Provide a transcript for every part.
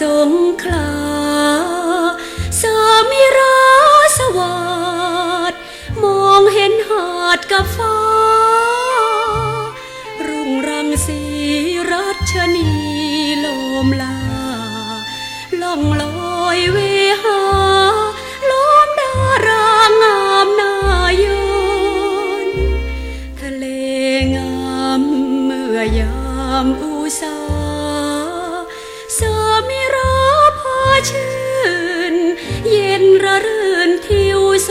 สงขลาสามิราสวัสดมองเห็นหาดกับฟ้า รุ่งรังสีรัชนีโลมลา ล่องลอยเวหาล้อมดารางามนายนทะเลงามเมื่อยามอุ ชื่น เย็นระรื่นทิวส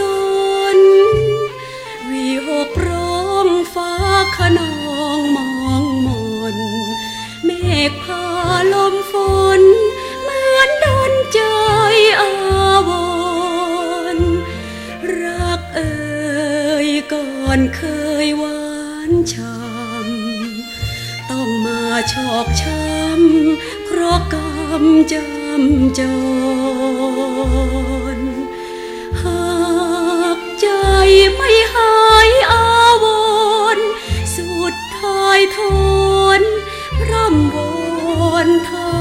นวีหกร้องฟ้าขนองมองมน เมฆพาลมฝน เหมือนดนใจอาวรรักเอ่ยก่อนเคยหวานช่ำต้องมาชอกช้ำเพราะกรรมจำจร หากใจไม่หายอาวรสุดท้ายทนร่ำวอนทา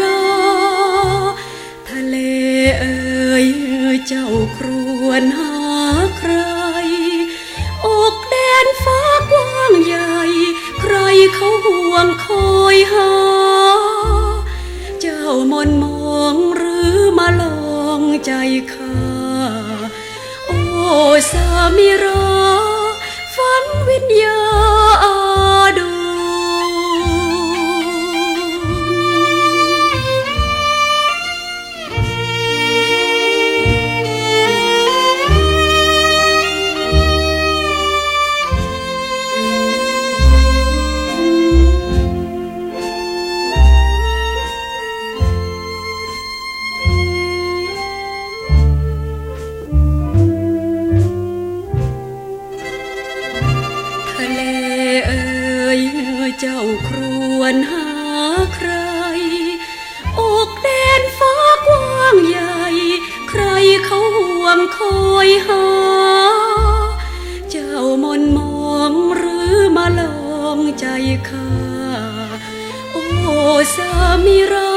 รา ทะเลเอ่ยเจ้าครวนหาใคร อกแดนฟ้ากว้างใหญ่ ใครเขาห่วงคอยหา ใจข้า โอ้ สามิราฝันวิญญา เจ้าครวนหาใคร อกแดนฟ้ากว้างใหญ่ ใครเขาห่วงคอยหา เจ้ามนมองหรือมาลองใจข้า โอ้สามีรา